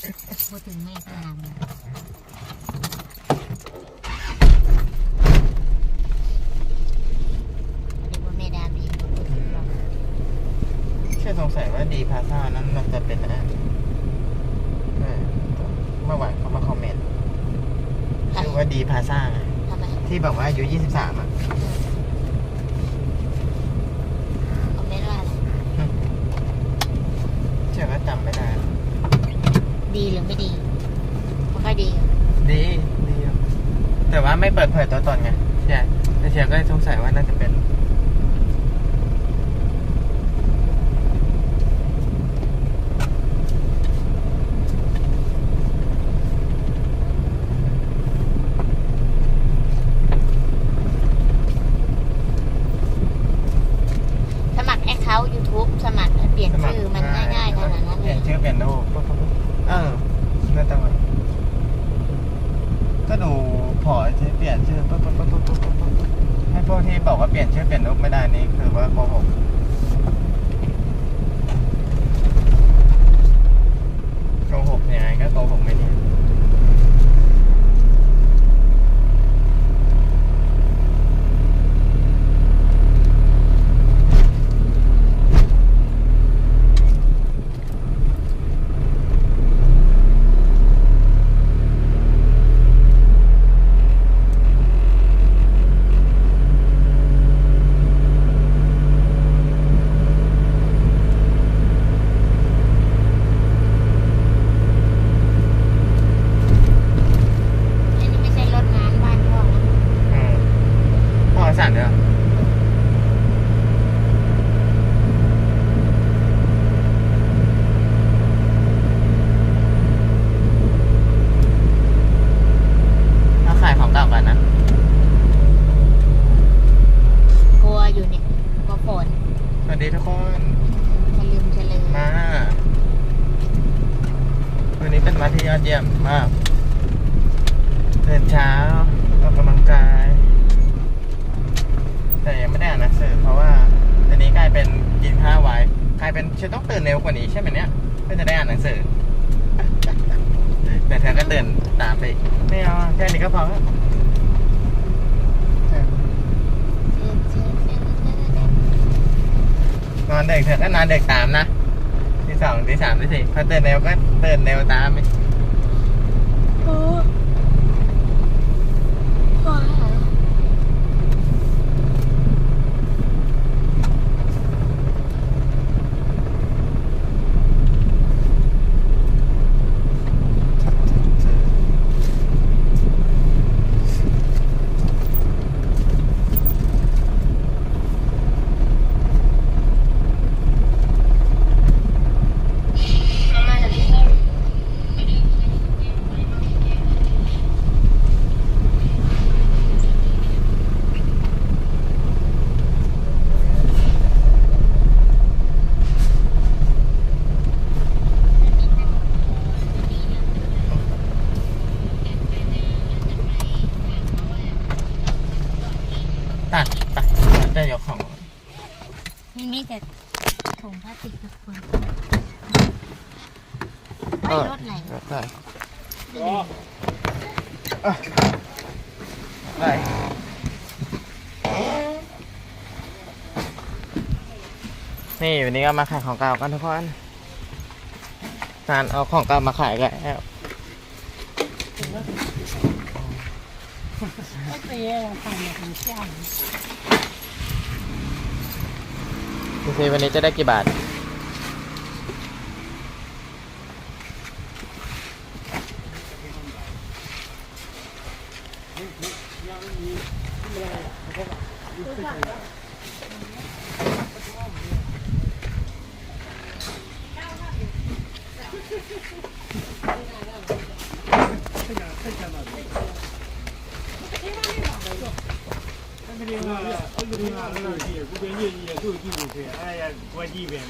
พูดถึงแม่สามเรียกว่าแม่ดาบีพูดถึงหรอกแค่สงสัยว่าดีพาซ่านั้นมันจะเป็นอะไรเออเมื่อวานเขามาคอมเมนต์ชื่อว่าดีพาซ่าไงทำไมที่บอกว่าอายุ23อะ คอมเมนต์ว่าอะไรเชื่อว่าจำไม่ได้ ดีหรือไม่ดีไม่ค่อยดีดีดีแต่ว่าไม่เปิดเผยตัวตนไงใช่แต่เชียร์ก็สงสัยว่าน่าจะเป็น สมัครแอคเคาท์ YouTube สมัครเปลี่ยน สมัคร ชื่อมันง่ายๆขนาดนั้น เป เล ลี่ย ย นชื่อเปลี่ยนรูปปุ๊บปุ๊บปุ๊บเออน่าจะมาก็ดูพอที่เปลี่ยนชื่อปุ๊บปุ๊บปุ๊บปุ๊บปุ๊บปุ๊บ ให้พวกที่บอกว่าเปลี่ยนชื่อเปลี่ยนรูปไม่ได้นี่คือว่าโกหกโกหกยังไงก็โกหกไม่ดี อันนี้ไม่ใช่รถน้ำบ้านพ่อนะ อืมพ่อสั่นเด้อถ้าขายของเก่ากันนะ กลัวอยู่เนี่ยกลัวฝน สวัสดีทุกคน จะลืมจะลืม มา วันนี้ เยี่ยมมากตื่นเช้าออกกำลังกาย แต่ยังไม่ได้อ่านหนังสือเพราะว่าตอนนี้กลายเป็นกินข้าวไว้กลายเป็นฉันต้องตื่นเร็วกว่านี้ใช่ไหมเนี่ยเพื่อจะได้อ่านหนังสือแต่เธอก็ตื่นตามไปไม่เอาแค่นี้ก็พอแล้วนอนเด็กเถอะก็นอนเด็กตามนะที่สองที่สามที่สี่พอตื่นเร็วก็ตื่นเร็วตามไป โอ้โอ้ย ตัดไปจะยกของ นี่มีแต่ถุงพลาสติกทุกคนเอไม่อรถไหลได้อะได้นี่วันนี้ก็มาขายของเก่ากันทุกคนนานเอาของเก่ามาขายกันแล้วไม่เปย์ฟังมาทางเช่า ดูสิวันนี้จะได้กี่บาท 这个地方这个地方是也不便宜也就是地哎呀管地呗